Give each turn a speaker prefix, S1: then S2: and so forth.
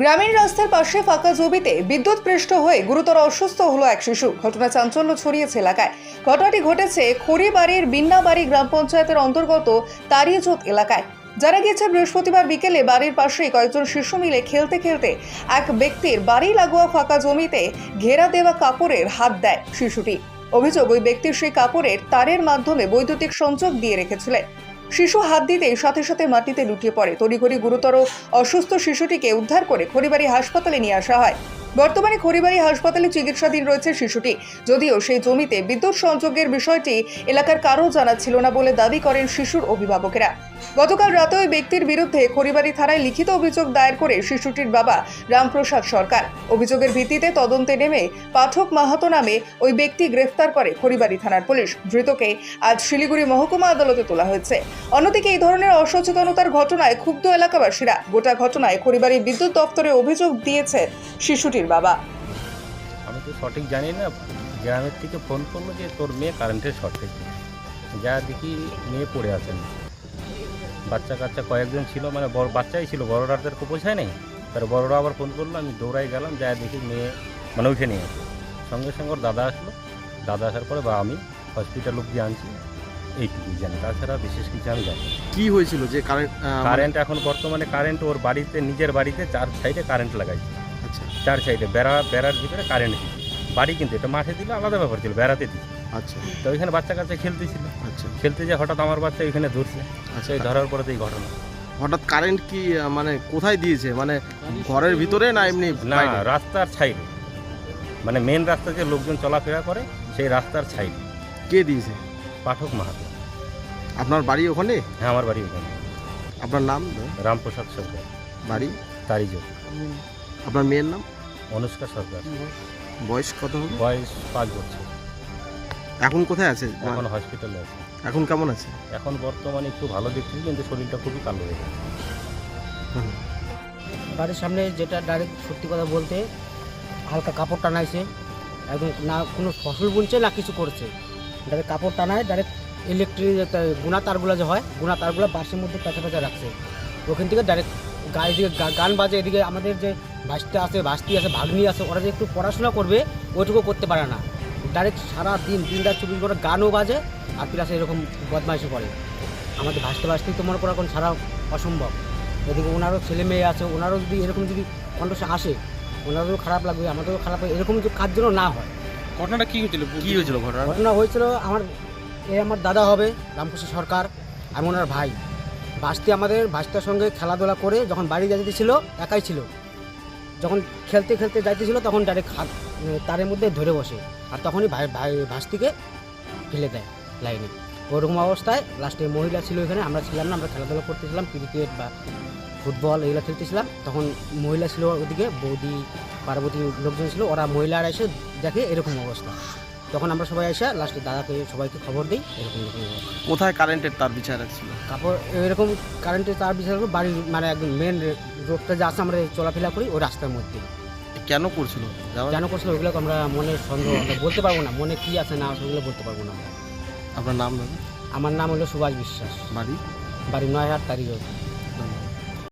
S1: গ্রামীণ রাস্তার পাশে ফাঁকা জমিতে বিদ্যুৎ পৃষ্ঠ হয়ে গুরুতর অসুস্থ হলো এক শিশু। ঘটনা চাঞ্চল্য ছড়িয়েছে এলাকায়। ঘটনাটি ঘটেছে খড়িবাড়ির বিন্নাবাড়ি গ্রাম পঞ্চায়েতের অন্তর্গত তারিয়াচোত এলাকায়। যারা গিয়েছে, বৃহস্পতিবার বিকেলে বাড়ির পাশেই কয়েকজন শিশু মিলে খেলতে খেলতে এক ব্যক্তির বাড়ি লাগোয়া ফাঁকা জমিতে ঘেরা দেওয়া কাপড়ের হাত দেয় শিশুটি। অভিযোগ, ওই ব্যক্তির সেই কাপড়ের তারের মাধ্যমে বৈদ্যুতিক সংযোগ দিয়ে রেখেছিলেন। শিশু হাত দিতে সাথে সাথে মাটিতে লুটিয়ে পড়ে। তড়িঘড়ি গুরুতর অসুস্থ শিশুটিকে উদ্ধার করে খড়িবাড়ি হাসপাতালে নিয়ে আসা হয়। বর্তমানে খড়িবাড়ি হাসপাতালে চিকিৎসাধীন রয়েছে শিশুটি। যদিও সেই জমিতে বিদ্যুৎ সংযোগের বিষয়টি এলাকার কারও জানা ছিল না বলে দাবি করেন শিশুর অভিভাবকেরা। গতকাল রাতে ওই ব্যক্তির বিরুদ্ধে খড়িবাড়ি থানায় লিখিত অভিযোগ দায়ের করে শিশুটির বাবা রামপ্রসাদ সরকার। অভিযোগের ভিত্তিতে তদন্তে নেমে পাঠক মাহাতো নামে ওই ব্যক্তি গ্রেফতার করে খড়িবাড়ি থানার পুলিশ। ধৃতকে আজ শিলিগুড়ি মহকুমা আদালতে তোলা হয়েছে। অন্যদিকে এই ধরনের অসচেতনতার ঘটনায় ক্ষুব্ধ এলাকাবাসীরা গোটা ঘটনায় খড়িবাড়ি বিদ্যুৎ দপ্তরে অভিযোগ দিয়েছে শিশুটির বাবা।
S2: আমি তো সঠিক জানি না গ্রামের থেকে ফোন করল যে তোর মেয়ে কারেন্টের শর্ট খেয়েছে যা দেখি মেয়ে পড়ে আছেন বাচ্চা কাচ্চা কয়েকজন ছিল মানে বড় বাচ্চাই ছিল বড়রা তো পৌঁছায় নেই। তার বড়রা আবার ফোন করল আমি দৌড়াই গেলাম যা দেখি মেয়ে মানে উঠে নিয়ে আসে সঙ্গে সঙ্গে ওর দাদা আসলো। দাদা আসার পরে বা আমি হসপিটাল অব্দি আনছি। এইটুকুই জানি। তাছাড়া বিশেষ কিছু আমি জানি না।
S3: কি হয়েছিল যে কারেন্ট
S2: কারেন্ট এখন বর্তমানে কারেন্ট ওর বাড়িতে নিজের বাড়িতে চার সাইডে কারেন্ট লাগাইছে।
S3: আচ্ছা
S2: চার সাইডে বেড়া বেড়ার ভিতরে কারেন্ট দিচ্ছে বাড়ি কিন্তু এটা মাঠে দিলে আলাদা ব্যাপার ছিল বেড়াতে দিচ্ছে
S3: আচ্ছা।
S2: তো ওইখানে বাচ্চা কাচ্চা খেলতেছিল।
S3: আচ্ছা।
S2: খেলতে যে হঠাৎ আমার বাচ্চা ওইখানে ধরছে।
S3: আচ্ছা
S2: সেই ধরার পরে এই ঘটনা।
S3: হঠাৎ কারেন্ট কি মানে কোথায় দিয়েছে? মানে ঘরের ভিতরে না এমনি
S2: না রাস্তার সাইডে। মানে মেন রাস্তা যে লোকজন চলাফেরা করে সেই রাস্তার সাইডে।
S3: কে দিয়েছে?
S2: পাঠক মাহাতো।
S3: আপনার বাড়ি ওখানে?
S2: হ্যাঁ আমার বাড়ি ওখানে।
S3: আপনার নাম?
S2: রামপ্রসাদ সরকার।
S3: বাড়ি?
S2: যোগ
S3: আপনার মেয়ের নাম?
S2: অনুষ্কা সরকার।
S3: বয়স কত হবে?
S2: বয়স পাঁচ বছর।
S3: এখন কোথায় আছে?
S2: এখন হসপিটালে আছে।
S3: এখন কেমন আছে?
S2: এখন বর্তমানে একটু ভালো দেখছি কিন্তু শরীরটা খুবই কালো হয়ে গেছে।
S4: বাড়ির সামনে যেটা ডাইরেক্ট সত্যি কথা বলতে হালকা কাপড় টানাইছে। একদম না কোনো ফসল বুনছে না কিছু করছে। ডাইরেক্ট কাপড় টানায় ডাইরেক্ট ইলেকট্রিক গুণা তারগুলো যে হয় গুণা তারগুলো বাসের মধ্যে পেঁচা পেঁচা রাখছে। ওখান থেকে ডাইরেক্ট গায়ে দিকে গান বাজে এদিকে আমাদের যে ভাসতে আছে ভাস্তি আছে ভাগ্নি আছে ওরা যে একটু পড়াশোনা করবে ওইটুকু করতে পারে না। ডাইরেক্ট সারা দিন দিন রাত চব্বিশ ঘণ্টা গানও বাজে আর প্লাস এরকম বদমাইশি করে। আমাদের ভাসতে ভাসতেই তো মনে করো এখন সারা অসম্ভব। এদিকে ওনারও ছেলে মেয়ে আছে ওনারও যদি এরকম যদি কন্ডিশন আসে ওনারও খারাপ লাগবে আমাদেরও খারাপ লাগবে এরকম যদি কাজ যেন না হয়।
S5: ঘটনাটা কী হয়েছিল?
S3: কী হয়েছিল ঘটনা
S4: ঘটনা হয়েছিল আমার এ আমার দাদা হবে রামকৃষ্ণ সরকার আমি ওনার ভাই। ভাস্তি আমাদের ভাস্তার সঙ্গে খেলাধুলা করে যখন বাড়ি যাইতেছিল একাই ছিল। যখন খেলতে খেলতে যাইতেছিল তখন ডাইরেক্ট হাত তারের মধ্যে ধরে বসে। আর তখনই ভাই ভাই, ভাস্তিকে ফেলে দেয় লাইনে। ওরকম অবস্থায় লাস্টে মহিলা ছিল এখানে, আমরা ছিলাম না, আমরা খেলাধুলা করতেছিলাম ক্রিকেট বা ফুটবল এগুলো খেলতেছিলাম। তখন মহিলা ছিল ওদিকে, বৌদি, পার্বতী লোকজন ছিল, ওরা মহিলারা এসে দেখে এরকম অবস্থা। তখন আমরা সবাই এসে লাস্টে দাদাকে সবাইকে খবর দিই এরকম এরকম
S3: কোথায় কারেন্টের তার বিচার রাখছিল
S4: কাপড় এরকম কারেন্টের তার বিচার বাড়ির মানে একদম মেন রোডটা যে আছে আমরা চলাফেরা করি ওই রাস্তার মধ্যে।
S3: কেন করছিল?
S4: কেন করছিল ওগুলো আমরা মনের সন্দেহ বলতে পারব না। মনে কি আছে না আছে ওগুলো বলতে পারব না।
S3: আপনার নাম
S4: আমার নাম হলো সুভাষ বিশ্বাস।
S3: বাড়ি?
S4: বাড়ি নয় হাট তারি রোড